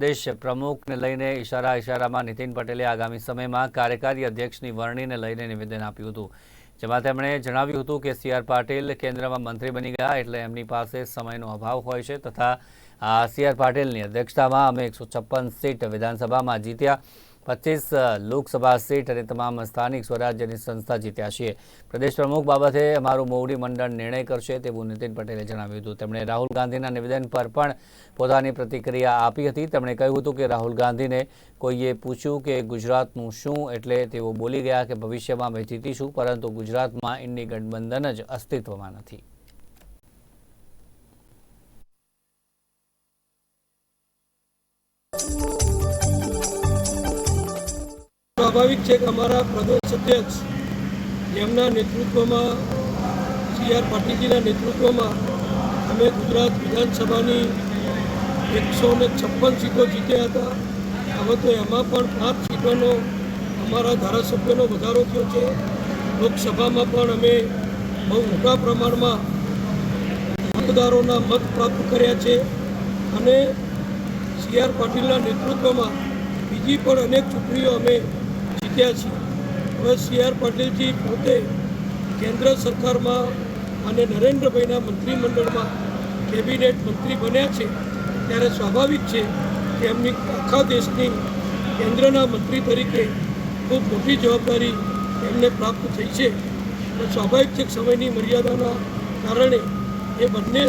દેશ પ્રમુખને લઈને ઇશારા ઇશારામાં નીતિન પટેલે આગામી સમયમાં કાર્યકારી અધ્યક્ષની વરણીને લઈને નિવેદન આપ્યું હતું. જેમાં તેમણે જણાવ્યું હતું કે સી આર પાટીલ કેન્દ્રમાં મંત્રી બની ગયા એટલે એમની પાસે સમયનો અભાવ હોય છે તથા સી આર પાટીલની અધ્યક્ષતામાં અમે એકસો સીટ વિધાનસભામાં જીત્યા. પચીસ લોકસભા સીટ અને તમામ સ્થાનિક સ્વરાજ્યની સંસ્થા જીત્યા છીએ. પ્રદેશ પ્રમુખ બાબતે અમારું મોવડી મંડળ નિર્ણય કરશે તેવું નીતિન પટેલે જણાવ્યું હતું. તેમણે રાહુલ ગાંધીના નિવેદન પર પણ પોતાની પ્રતિક્રિયા આપી હતી. તેમણે કહ્યું હતું કે રાહુલ ગાંધીને કોઈએ પૂછ્યું કે ગુજરાતનું શું એટલે તેઓ બોલી ગયા કે ભવિષ્યમાં અમે જીતીશું, પરંતુ ગુજરાતમાં ઇન્ડી ગઠબંધન જ અસ્તિત્વમાં નથી. સ્વાભાવિક છે કે અમારા પ્રદેશ અધ્યક્ષ જેમના નેતૃત્વમાં સી આર પાટીલજીના નેતૃત્વમાં અમે ગુજરાત વિધાનસભાની એકસો ને છપ્પન સીટો જીત્યા હતા. હવે તો એમાં પણ પાંચ સીટોનો અમારા ધારાસભ્યોનો વધારો થયો છે. લોકસભામાં પણ અમે બહુ મોટા પ્રમાણમાં મતદારોના મત પ્રાપ્ત કર્યા છે અને સી આર પાટીલના નેતૃત્વમાં બીજી પણ અનેક ચૂંટણીઓ અમે જીત્યા છે. હવે સી આર પાટીલજી પોતે કેન્દ્ર સરકારમાં અને નરેન્દ્રભાઈના મંત્રીમંડળમાં કેબિનેટ મંત્રી બન્યા છે, ત્યારે સ્વાભાવિક છે કે એમની આખા દેશની કેન્દ્રના મંત્રી તરીકે ખૂબ મોટી જવાબદારી એમને પ્રાપ્ત થઈ છે. સ્વાભાવિક છે સમયની મર્યાદાના કારણે એ બંને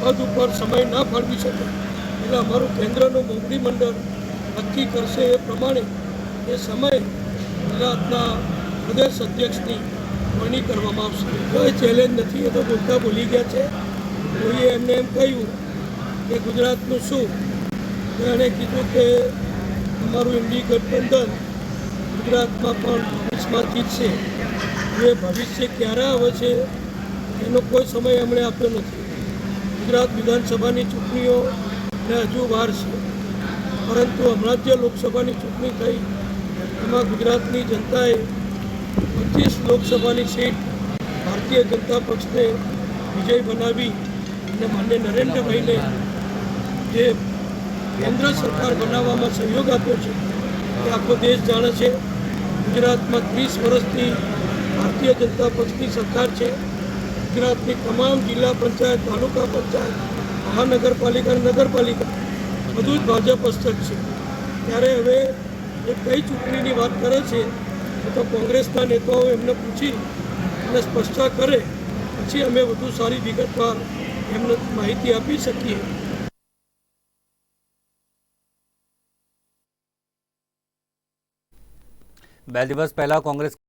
પદ ઉપર સમય ના ફાળવી શકે. એટલે અમારું કેન્દ્રનું મોવડી મંડળ નક્કી કરશે એ પ્રમાણે એ સમય ગુજરાતના પ્રદેશ અધ્યક્ષની વરણી કરવામાં આવશે. કોઈ ચેલેન્જ નથી, એ તો બોલતા બોલી ગયા છે. કોઈએ એમને એમ કહ્યું કે ગુજરાતનું શું? તો એણે કીધું કે અમારું ઇન્ડી ગઠબંધન ગુજરાતમાં પણ ભવિષ્યમાં જીતશે એ ભવિષ્ય ક્યારે આવે છે, એનો કોઈ સમય એમણે આપ્યો નથી. ગુજરાત વિધાનસભાની ચૂંટણીઓને હજુ વાર છે. પરંતુ હમણાં જ જે લોકસભાની ચૂંટણી થઈ એમાં ગુજરાતની જનતાએ પચીસ લોકસભાની સીટ ભારતીય જનતા પક્ષને વિજય બનાવી અને માન્ય નરેન્દ્રભાઈને જે કેન્દ્ર સરકાર બનાવવામાં સહયોગ આપ્યો છે તે આખો દેશ જાણે છે. ગુજરાતમાં ત્રીસ વર્ષથી ભારતીય જનતા પક્ષની સરકાર છે. ગુજરાતની તમામ જિલ્લા પંચાયત, તાલુકા પંચાયત, મહાનગરપાલિકા નગરપાલિકા બધું જ ભાજપ હસ્તક છે. ત્યારે હવે એ કઈ ચૂંટણીની વાત કરે છે, તો કોંગ્રેસના નેતાઓ એમને પૂછી અને સ્પષ્ટતા કરે. પછી અમે વધુ સારી વિગતવાર એમને માહિતી આપી શકીએ. બે દિવસ પહેલા કોંગ્રેસ